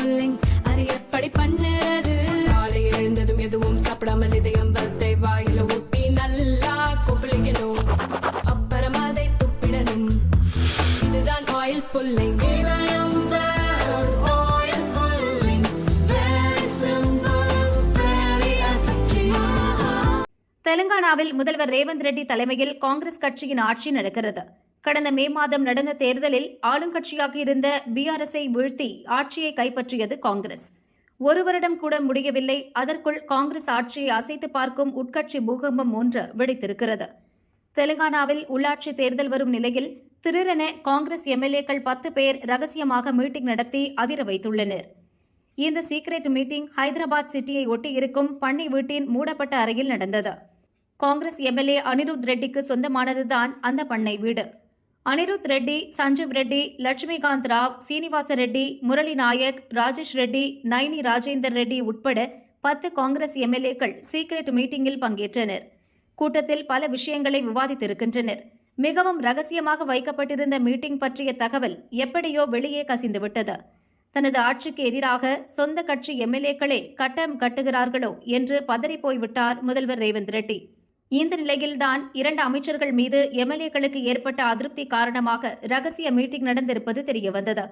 Pulling அது எப்படி பண்ணுறது? காலை எழுந்ததும் எதுவும் சாப்பிடாமல் இதயம் வளத்தை வாயில ஊத்தி நல்லா கொப்பளிக்கணும். அப்புறம் அதை துப்பிடணும். இதுதான் ஆயில் புல்லிங் தெலுங்கானாவில் முதல்வர் ரேவந்த் ரெட்டி தலைமையில் காங்கிரஸ் கட்சியின் ஆட்சி நடக்கிறது. கடந்த மே மாதம் நடந்த தேர்தலில் ஆளுங்கட்சியாக இருந்த பிஆர்எஸ்ஐ வீழ்த்தி ஆட்சியை கைப்பற்றியது காங்கிரஸ். ஒரு வருடம் கூட முடியவில்லை. அதற்குள் காங்கிரஸ் ஆட்சியை அசைத்து பார்க்கும் உட்கட்சி பூகம்பம் ஒன்று வெடித்திருக்கிறது. தெலுங்கானாவில் உள்ளாட்சி தேர்தல் வரும் நிலையில் திடீரென காங்கிரஸ் எம்எல்ஏக்கள் பத்து பேர் ரகசியமாக மீட்டிங் நடத்தி அதிர வைத்துள்ளனர். இந்த சீக்ரெட் மீட்டிங் ஹைதராபாத் சிட்டியை ஒட்டி இருக்கும் பண்ணை வீட்டின் மூடப்பட்ட அறையில் நடந்தது. காங்கிரஸ் எம்எல்ஏ அனிருத் ரெட்டிக்கு சொந்தமானதுதான் அந்த பண்ணை வீடு. அனிருத் ரெட்டி சஞ்சீவ் ரெட்டி லட்சுமிகாந்த் ராவ் சீனிவாச ரெட்டி முரளி நாயக் ராஜேஷ் ரெட்டி நைனி ராஜேந்தர் ரெட்டி உட்பட பத்து காங்கிரஸ் எம்எல்ஏக்கள் சீக்ரெட் மீட்டிங்கில் பங்கேற்றனர். கூட்டத்தில் பல விஷயங்களை விவாதித்திருக்கின்றனர். மிகவும் ரகசியமாக வைக்கப்பட்டிருந்த மீட்டிங் பற்றிய தகவல் எப்படியோ வெளியே கசிந்துவிட்டது. தனது ஆட்சிக்கு எதிராக சொந்த கட்சி எம்எல்ஏக்களே கட்டம் கட்டுகிறார்களோ என்று பதறிப்போய்விட்டார் முதல்வர் ரேவந்த் ரெட்டி. இந்த நிலையில்தான் இரண்டு அமைச்சர்கள் மீது எம்எல்ஏக்களுக்கு ஏற்பட்ட அதிருப்தி காரணமாக ரகசிய மீட்டிங் நடந்திருப்பது தெரியவந்தது.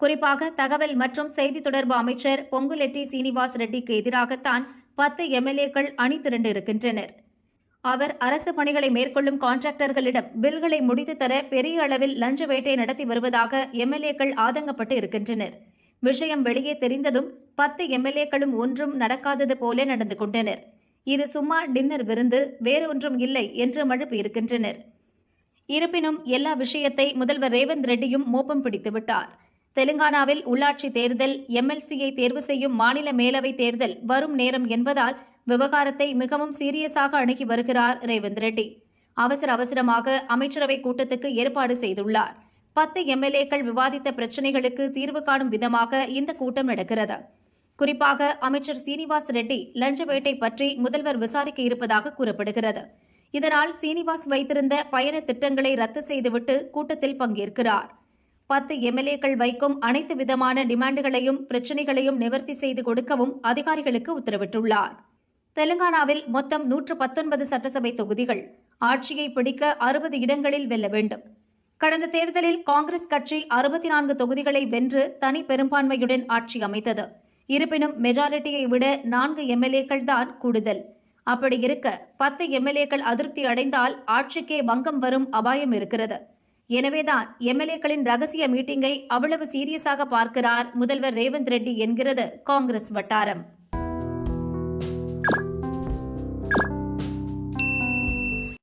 குறிப்பாக தகவல் மற்றும் செய்தி தொடர்பு அமைச்சர் பொங்குலெட்டி சீனிவாஸ் ரெட்டிக்கு எதிராகத்தான் பத்து எம்எல்ஏக்கள் அணி திரண்டிருக்கின்றனர். அவர் அரசு பணிகளை மேற்கொள்ளும் கான்ட்ராக்டர்களிடம் பில்களை முடித்து தர பெரிய அளவில் லஞ்ச வேட்டை நடத்தி வருவதாக எம்எல்ஏக்கள் ஆதங்கப்பட்டு இருக்கின்றனர். விஷயம் வெளியே தெரிந்ததும் பத்து எம்எல்ஏக்களும் ஒன்றும் நடக்காதது போல நடந்து கொண்டனர். இது சும்மா டின்னர் விருந்து வேறொன்றும் இல்லை என்று மழுப்பு இருக்கின்றனர். இருப்பினும் எல்லா விஷயத்தை முதல்வர் ரேவந்த் ரெட்டியும் மோப்பம் பிடித்து விட்டார். தெலுங்கானாவில் உள்ளாட்சி தேர்தல் எம்எல்சியை தேர்வு செய்யும் மாநில மேலவை தேர்தல் வரும் நேரம் என்பதால் விவகாரத்தை மிகவும் சீரியஸாக அணுகி வருகிறார் ரேவந்த் ரெட்டி. அவசர அவசரமாக அமைச்சரவை கூட்டத்துக்கு ஏற்பாடு செய்துள்ளார். பத்து எம்எல்ஏக்கள் விவாதித்த பிரச்சினைகளுக்கு தீர்வு காணும் விதமாக இந்த கூட்டம் நடக்கிறது. குறிப்பாக அமைச்சர் சீனிவாஸ் ரெட்டி லஞ்ச வேட்டை பற்றி முதல்வர் விசாரிக்க இருப்பதாக கூறப்படுகிறது. இதனால் சீனிவாஸ் வைத்திருந்த பயண திட்டங்களை ரத்து செய்துவிட்டு கூட்டத்தில் பங்கேற்கிறார். பத்து எம்எல்ஏக்கள் வைக்கும் அனைத்து விதமான டிமாண்டுகளையும் பிரச்சினைகளையும் நிவர்த்தி செய்து கொடுக்கவும் அதிகாரிகளுக்கு உத்தரவிட்டுள்ளார். தெலுங்கானாவில் மொத்தம் நூற்று பத்தொன்பது சட்டசபை தொகுதிகள். ஆட்சியை பிடிக்க அறுபது இடங்களில் வெல்ல வேண்டும். கடந்த தேர்தலில் காங்கிரஸ் கட்சி அறுபத்தி நான்கு தொகுதிகளை வென்று தனி பெரும்பான்மையுடன் ஆட்சி அமைத்தது. இருப்பினும் மெஜாரிட்டியை விட நான்கு எம்எல்ஏக்கள் தான் கூடுதல். அப்படி இருக்க பத்து எம்எல்ஏக்கள் அதிருப்தி அடைந்தால் ஆட்சிக்கே பங்கம் வரும் அபாயம் இருக்கிறது. எனவேதான் எம்எல்ஏக்களின் ரகசிய மீட்டிங்கை அவ்வளவு சீரியஸாக பார்க்கிறார் முதல்வர் ரேவந்த் ரெட்டி என்கிறது காங்கிரஸ் வட்டாரம்.